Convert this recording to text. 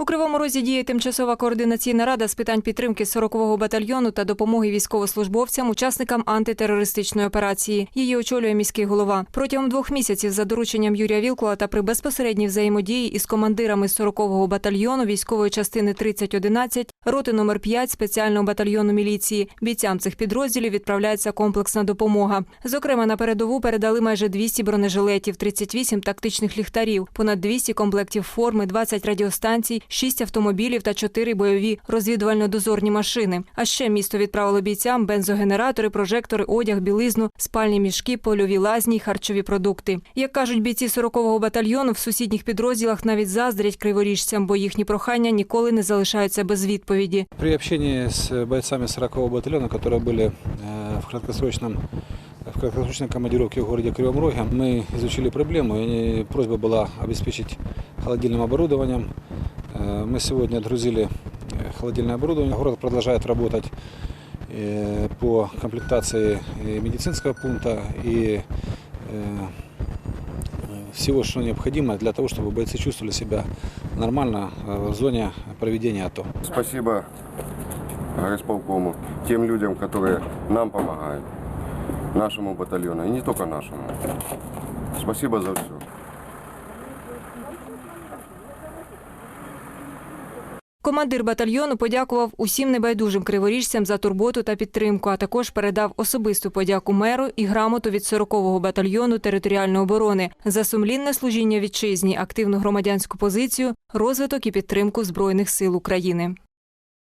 У Кривому Розі діє тимчасова координаційна рада з питань підтримки 40-го батальйону та допомоги військовослужбовцям, учасникам антитерористичної операції. Її очолює міський голова. Протягом двох місяців за дорученням Юрія Вілкула та при безпосередній взаємодії із командирами 40-го батальйону військової частини 3011, роти номер 5 спеціального батальйону міліції. Бійцям цих підрозділів відправляється комплексна допомога. Зокрема, на передову передали майже 200 бронежилетів, 38 тактичних ліхтарів, понад 200 комплектів форми, 20 радіостанцій, 6 автомобілів та 4 бойові розвідувально-дозорні машини. А ще місто відправило бійцям бензогенератори, прожектори, одяг, білизну, спальні мішки, польові лазні, й харчові продукти. Як кажуть бійці 40-го батальйону, в сусідніх підрозділах навіть заздрять криворіжцям, бо їхні прохання ніколи не залишаються без відповіді. При общении с бойцами 40-го батальона, которые были э, в краткосрочном в краткосрочной командировке в городе Кривом Роге, мы изучили проблему, и просьба была обеспечить холодильным оборудованием. Э, Мы сегодня отгрузили э, холодильное оборудование. Город продолжает работать э, по комплектации медицинского пункта и всего, что необходимо для того, чтобы бойцы чувствовали себя нормально в зоне проведения АТО. Спасибо горисполкому, тем людям, которые нам помогают, нашему батальону, и не только нашему. Спасибо за все. Командир батальйону подякував усім небайдужим криворіжцям за турботу та підтримку, а також передав особисту подяку меру і грамоту від 40-го батальйону територіальної оборони за сумлінне служіння вітчизні, активну громадянську позицію, розвиток і підтримку збройних сил України.